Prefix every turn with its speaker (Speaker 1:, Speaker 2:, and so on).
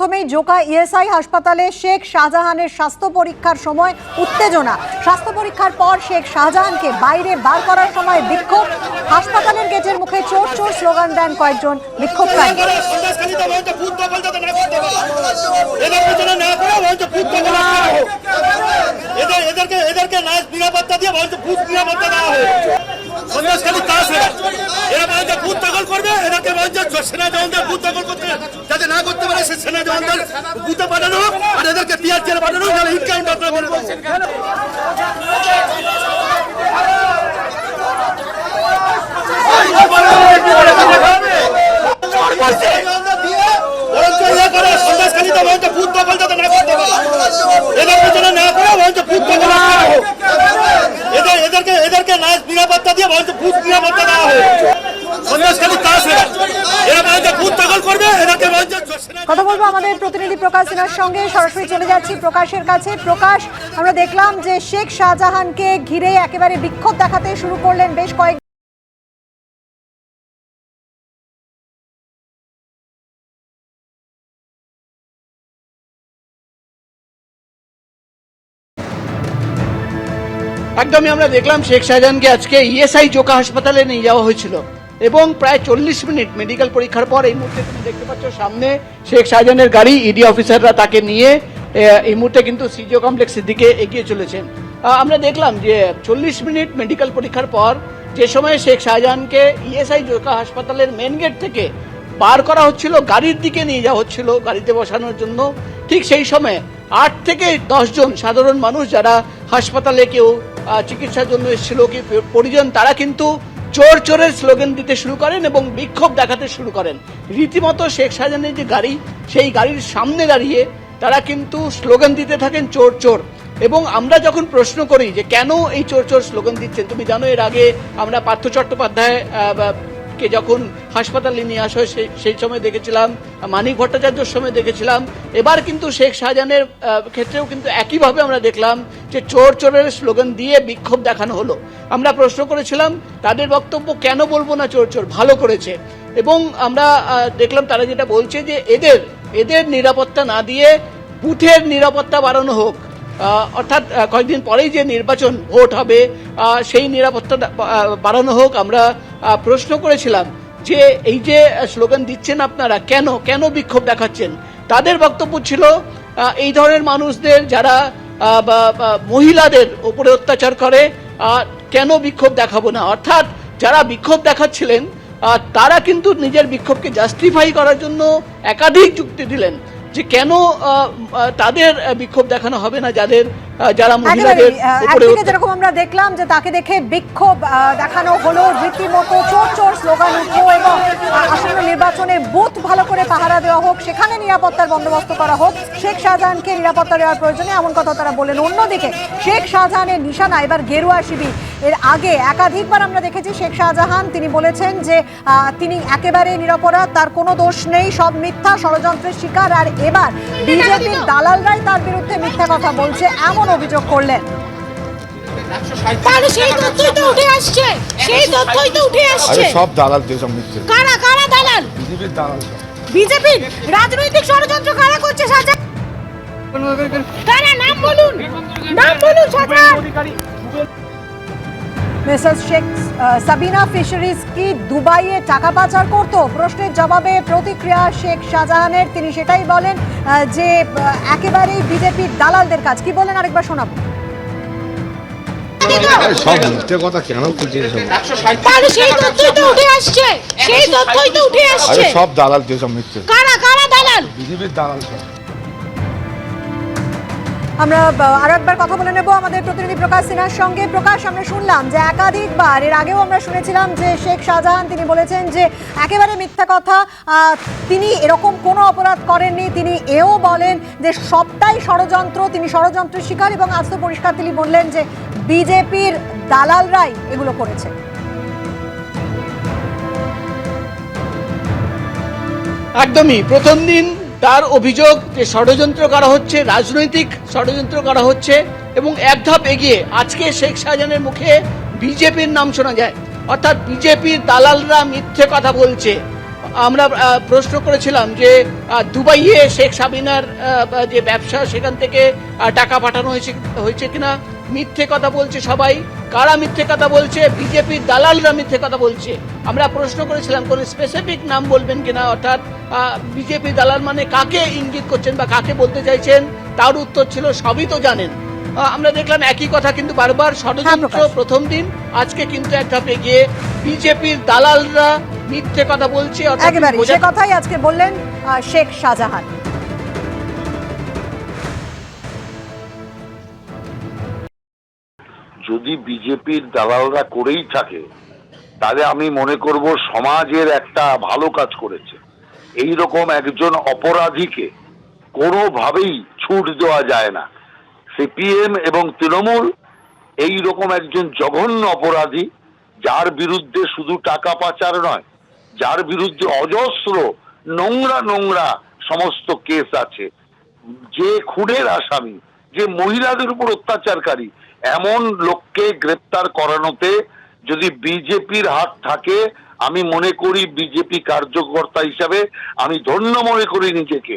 Speaker 1: প্রথমেই জোকা ইএসআই হাসপাতালে শেখ শাহজাহানের স্বাস্থ্য পরীক্ষার সময় উত্তেজনা। স্বাস্থ্য পরীক্ষার পর শেখ শাহজাহানকে বাইরে বার করার সময় বিক্ষোভ। হাসপাতালের গেটের মুখে চোর চোর স্লোগান দেন কয়েকজন বিক্ষোভকারী।
Speaker 2: এদেরকে এদেরকে নিরাপত্তা দিয়ে ভূত নিরাপত্তা দেওয়া তাস এরা বলছে দখল করবে সেনা জওয়ানদের ভূত দখল করতে যাতে না করতে পারে সে সেনা জওয়ানদের ভূতে পাঠানো আর এদেরকে তিয়ার চেয়ারে পাঠানো নাহলে ইনকাউন্টার করে দেবো বরঞ্চ ইয়ে করে সন্দেশখালীতে বলছে ভূত দখল যাতে না করতে পারে এদের পেছনে না করে বলছে ভূত দখল করা হোক। এদের এদেরকে এদেরকে নিরাপত্তা দিয়ে বলছে ভূত নিরাপত্তা দেওয়া
Speaker 1: কথা বলব আমাদের প্রতিনিধি প্রকাশ সিনহার সঙ্গে। সরাসরি চলে যাচ্ছি প্রকাশের কাছে। প্রকাশ, আমরা দেখলাম যে শেখ শাহজাহানকে ঘিরে একেবারে বিক্ষোভ দেখাতে শুরু করলেন বেশ কয়েক
Speaker 3: একদমই আমরা দেখলাম শেখ শাহজাহানকে আজকে ইএসআই জোকা হাসপাতালে নিয়ে যাওয়া হয়েছিল। এবং প্রায় চল্লিশ মিনিট মেডিকেল পরীক্ষার পর এই মুহূর্তে তুমি দেখতে পাচ্ছ সামনে শেখ শাহজাহানের গাড়ি ইডি অফিসাররা তাকে নিয়ে এই মুহূর্তে কিন্তু সিজিও কমপ্লেক্সের দিকে এগিয়ে চলেছেন। আমরা দেখলাম যে চল্লিশ মিনিট মেডিকেল পরীক্ষার পর যে সময় শেখ শাহজাহানকে ইএসআই জোকা হাসপাতালের মেন গেট থেকে বার করা হচ্ছিল, গাড়ির দিকে নিয়ে যাওয়া হচ্ছিল গাড়িতে বসানোর জন্য, ঠিক সেই সময় আট থেকে জন সাধারণ মানুষ যারা হাসপাতালে কেউ চিকিৎসার জন্য এসেছিল কি পরিজন, তারা কিন্তু চোর চোরের স্লোগান দিতে শুরু করেন এবং বিক্ষোভ দেখাতে শুরু করেন। রীতিমতো শেখ শাহজাহানের যে গাড়ি, সেই গাড়ির সামনে দাঁড়িয়ে তারা কিন্তু স্লোগান দিতে থাকেন চোর চোর। এবং আমরা যখন প্রশ্ন করি যে কেন এই চোর চোর স্লোগান দিচ্ছেন, তুমি জানো এর আগে আমরা পার্থ চট্টোপাধ্যায় কে যখন হাসপাতালে নিয়ে আসা হয় সেই- সেই সময় দেখেছিলাম, মানিক ভট্টাচার্যর সময় দেখেছিলাম। এবার কিন্তু শেখ শাহজাহানের ক্ষেত্রেও কিন্তু একইভাবে আমরা দেখলাম যে চোর চোরের স্লোগান দিয়ে বিক্ষোভ দেখানো হলো। আমরা প্রশ্ন করেছিলাম, তাদের বক্তব্য কেন বলব না চোর চোর? ভালো করেছে। এবং আমরা দেখলাম তারা যেটা বলছে যে এদের এদের নিরাপত্তা না দিয়ে বুথের নিরাপত্তা বাড়ানো হোক। অর্থাৎ কয়েকদিন পরেই যে নির্বাচন ভোট হবে সেই নিরাপত্তা বাড়ানো হোক আমরা প্রশ্ন করেছিলাম যে এই যে স্লোগান দিচ্ছেন আপনারা, কেন কেন বিক্ষোভ দেখাচ্ছেন? তাদের বক্তব্য ছিল এই ধরনের মানুষদের যারা মহিলাদের উপরে অত্যাচার করে আহ, কেন বিক্ষোভ দেখাবো না? অর্থাৎ যারা বিক্ষোভ দেখাচ্ছিলেন তারা কিন্তু নিজের বিক্ষোভকে জাস্টিফাই করার জন্য একাধিক যুক্তি দিলেন যে কেন তাদের বিক্ষোভ দেখানো হবে না যাদের যারা মহিলাদের উপরে
Speaker 1: যেরকম আমরা দেখলাম যে তাকে দেখে বিক্ষোভ দেখানো হলো রীতিমতো চোর চোর স্লোগান উঠল এবং আহ, আসন্ন নির্বাচনে বুথ ভালো করে পাহারা দেওয়া হোক সেখানে নিরাপত্তার বন্দোবস্ত করা হোক শেখ শাহজাহানকে নিরাপত্তা দেওয়ার প্রয়োজনে এমন কথা তারা বলেন অন্যদিকে শেখ শাহজাহানের নিশানা এবার গেরুয়া শিবির। এর আগে একাধিকবার আমরা দেখেছি শেখ শাহজাহান তিনি বলেছেন যে তিনি একেবারে নিরপরাধ তার কোনো দোষ নেই সব মিথ্যা ষড়যন্ত্রের শিকার। আর এবার বিজেপির দালালরাই তার বিরুদ্ধে মিথ্যা কথা বলছে এমন অভিযোগ করলেন।
Speaker 4: সেই তথ্যই তো উঠে আসছে সেই তথ্যই তো উঠে আসছে।
Speaker 5: সব দালাল দিয়ে সব মিথ্যে।
Speaker 4: কারা কারা দালাল?
Speaker 5: বিজেপির দালাল
Speaker 4: রাজনৈতিক ষড়যন্ত্র কারা করছে সাজা? কারা নাম বলুন। নাম বলুন
Speaker 1: মিসেস শেখ সাবিনা ফিশারিজ কি দুবাইয়ে টাকা পাচার করত? প্রশ্নের জবাবে প্রতিক্রিয়া শেখ শাহজাহানের। তিনি সেটাই বলেন যে একেবারেই বিজেপির দালালদের কাজ। কি বলেন আরেকবার শোনাবো।
Speaker 5: সব মিথ্যে কথা কেন খুঁজছে সব
Speaker 4: তাহলে সেই তথ্যই তো উঠে আসছে। সেই তথ্যই তো উঠে
Speaker 5: আরে সব দালাল দিয়ে সব মিথ্যে।
Speaker 4: কারা কারা দালাল?
Speaker 5: বিজেপির দালাল সব।
Speaker 1: আমরা আরও একবার কথা বলে নেব আমাদের প্রতিনিধি প্রকাশ সিনহার সঙ্গে। প্রকাশ আমরা শুনলাম যে একাধিকবার এর আগেও আমরা শুনেছিলাম যে শেখ শাহজাহান তিনি বলেছেন যে একেবারে মিথ্যা কথা তিনি এরকম কোনো অপরাধ করেননি। তিনি এও বলেন যে সবটাই ষড়যন্ত্র তিনি ষড়যন্ত্রের শিকার এবং আজ তো পরিষ্কার তিনি বললেন যে বিজেপির দালালরাই এগুলো করেছে।
Speaker 3: একদমই। প্রথম দিন তার অভিযোগ যে ষড়যন্ত্র করা হচ্ছে, রাজনৈতিক ষড়যন্ত্র করা হচ্ছে এবং এক ধাপ এগিয়ে আজকে শেখ শাহজাহানের মুখে বিজেপির নাম শোনা যায়। অর্থাৎ বিজেপির দালালরা মিথ্যে কথা বলছে। আমরা প্রশ্ন করেছিলাম যে দুবাইয়ে শেখ সাবিনার যে ব্যবসা সেখান থেকে টাকা পাঠানো হয়েছে হয়েছে কিনা? মিথ্যে কথা বলছে সবাই। কারা মিথ্যে কথা বলছে? বিজেপির দালালরা মিথ্যে কথা বলছে। আমরা প্রশ্ন করেছিলাম কোন স্পেসিফিক নাম বলবেন কিনা? অর্থাৎ বিজেপি দালাল মানে কাকে ইঙ্গিত করছেন বা কাকে বলতে চাইছেন? তার উত্তর ছিল সবই তো জানেন। আমরা দেখলাম একই কথা কিন্তু বারবার ষড়যন্ত্র প্রথম দিন আজকে কিন্তু এক ধাপে গিয়ে বিজেপির দালালরা মিথ্যে কথা বলছে অর্থাৎ
Speaker 1: একেবারে সে কথাই আজকে বললেন শেখ শাহজাহান।
Speaker 6: যদি বিজেপির দালালরা করেই থাকে, তাহলে আমি মনে করব সমাজের একটা ভালো কাজ করেছে। এই রকম একজন অপরাধীকে কোনোভাবেই ছুট দেওয়া যায় না। সিপিএম এবং তৃণমূল এই রকম একজন জঘন্য অপরাধী, যার বিরুদ্ধে শুধু টাকা পাচার নয়, যার বিরুদ্ধে অজস্র নোংরা নোংরা সমস্ত কেস আছে। যে খুনের আসামি, যে মহিলাদের উপর অত্যাচারকারী এমন লোককে গ্রেপ্তার করানোতে যদি বিজেপির হাত থাকে, আমি মনে করি বিজেপি কার্যকর্তা হিসাবে আমি ধন্য মনে করি নিজেকে।